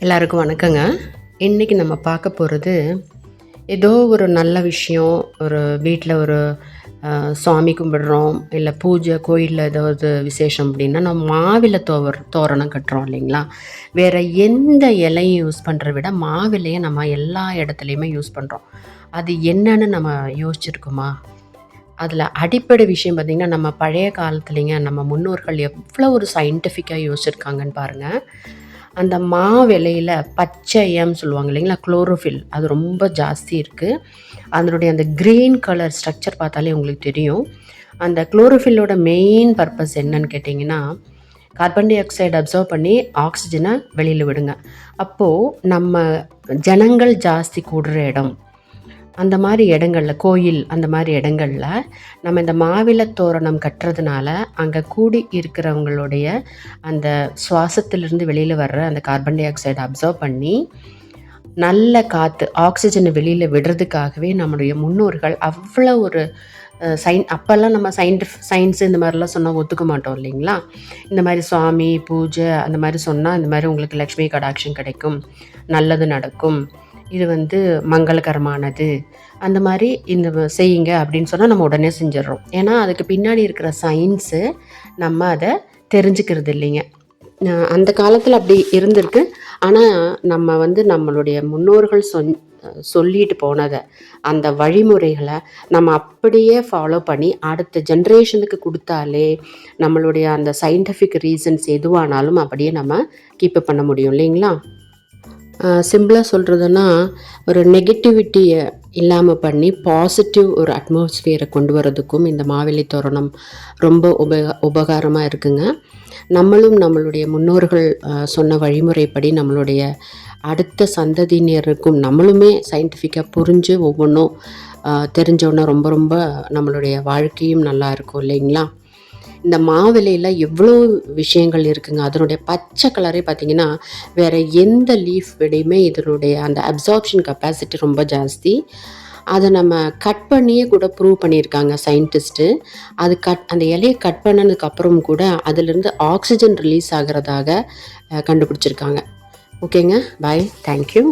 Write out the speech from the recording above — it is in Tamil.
எல்லாருக்கும் வணக்கங்க. இன்றைக்கி நம்ம பார்க்க போகிறது ஏதோ ஒரு நல்ல விஷயம் ஒரு வீட்டில் ஒரு சாமி கும்பிடுறோம் இல்லை பூஜை கோயிலில் ஏதாவது விசேஷம் அப்படின்னா நம்ம மாவிலை தோவர் தோரணம் கட்டுறோம் இல்லைங்களா? வேறு எந்த இலையும் யூஸ் பண்ணுறத விட மாவிலையை நம்ம எல்லா இடத்துலையுமே யூஸ் பண்ணுறோம் அது என்னன்னு நம்ம யோசிச்சிருக்கோமா? அதில் அடிப்படை விஷயம் பார்த்திங்கன்னா நம்ம பழைய காலத்துலேங்க நம்ம முன்னோர்கள் எவ்வளோ ஒரு சயின்டிஃபிக்காக யோசிச்சிருக்காங்கன்னு பாருங்கள் அந்த மாவிலையில் பச்சையம் சொல்லுவாங்க இல்லைங்களா? குளோரோஃபில் அது ரொம்ப ஜாஸ்தி இருக்குது அதனுடைய அந்த க்ரீன் கலர் ஸ்ட்ரக்சர் பார்த்தாலே உங்களுக்கு தெரியும். அந்த குளோரோஃபில்லோட மெயின் பர்பஸ் என்னன்னு கேட்டிங்கன்னா கார்பன் டை ஆக்சைடு அப்சர்வ் பண்ணி ஆக்சிஜனை வெளியில் விடுங்க. அப்போது நம்ம ஜனங்கள் ஜாஸ்தி கூடுற இடம். அந்த மாதிரி இடங்களில் கோயில் அந்த மாதிரி இடங்களில் நம்ம இந்த மாவில தோரணம் கட்டுறதுனால அங்கே கூடி இருக்கிறவங்களுடைய அந்த சுவாசத்திலிருந்து வெளியில் வர்ற அந்த கார்பன் டை ஆக்சைடு அப்சர்வ் பண்ணி நல்ல காற்று ஆக்சிஜனை வெளியில் விடுறதுக்காகவே நம்முடைய முன்னோர்கள் அவ்வளோ ஒரு சயின் அப்போல்லாம் நம்ம சயின்டிஃப் சயின்ஸ் இந்த மாதிரிலாம் சொன்னால் ஒத்துக்க மாட்டோம் இல்லைங்களா? இந்த மாதிரி சுவாமி பூஜை அந்த மாதிரி சொன்னால் இந்த மாதிரி உங்களுக்கு லக்ஷ்மி கடாட்சம் கிடைக்கும் நல்லது நடக்கும். இது வந்து மங்களகரமானது. அந்த மாதிரி இந்த செய்யுங்க அப்படின்னு சொன்னால் நம்ம உடனே செஞ்சிடுறோம் ஏன்னா அதுக்கு பின்னாடி இருக்கிற சயின்ஸு நம்ம அதை தெரிஞ்சுக்கிறது இல்லைங்க. அந்த காலத்தில் அப்படி இருந்திருக்கு. ஆனால் நம்ம வந்து நம்மளுடைய முன்னோர்கள் சொன் சொல்லிட்டு போனதை அந்த வழிமுறைகளை நம்ம அப்படியே ஃபாலோ பண்ணி அடுத்த ஜென்ரேஷனுக்கு கொடுத்தாலே நம்மளுடைய அந்த சயின்டிஃபிக் ரீசன்ஸ் எதுவானாலும் அப்படியே நம்ம கீப்பப் பண்ண முடியும் இல்லைங்களா? சிம்பிளாக சொல்கிறதுனா ஒரு நெகட்டிவிட்டியை இல்லாமல் பண்ணி பாசிட்டிவ் ஒரு அட்மாஸ்ஃபியரை கொண்டு வரதுக்கும் இந்த மாவெளி தோரணம் ரொம்ப உப உபகாரமாக இருக்குங்க. நம்மளும் நம்மளுடைய முன்னோர்கள் சொன்ன வழிமுறைப்படி நம்மளுடைய அடுத்த சந்ததியினருக்கும் நம்மளுமே சயின்டிஃபிக்காக புரிஞ்சு ஒவ்வொன்றும் தெரிஞ்சோன்னா ரொம்ப ரொம்ப நம்மளுடைய வாழ்க்கையும் நல்லா இருக்கும் இல்லைங்களா? இந்த மாவிலையில் எவ்வளோ விஷயங்கள் இருக்குங்க. அதனுடைய பச்சை கலரே பார்த்தீங்கன்னா வேறு எந்த லீஃப் விடையுமே இதனுடைய அந்த அப்சார்ப்ஷன் கெப்பாசிட்டி ரொம்ப ஜாஸ்தி. அதை நம்ம கட் பண்ணியே கூட ப்ரூவ் பண்ணியிருக்காங்க சயின்டிஸ்ட்டு அது கட் அந்த இலையை கட் பண்ணதுக்கப்புறம் கூட அதிலிருந்து ஆக்சிஜன் ரிலீஸ் ஆகிறதாக கண்டுபிடிச்சிருக்காங்க. ஓகேங்க பாய் தேங்க்யூ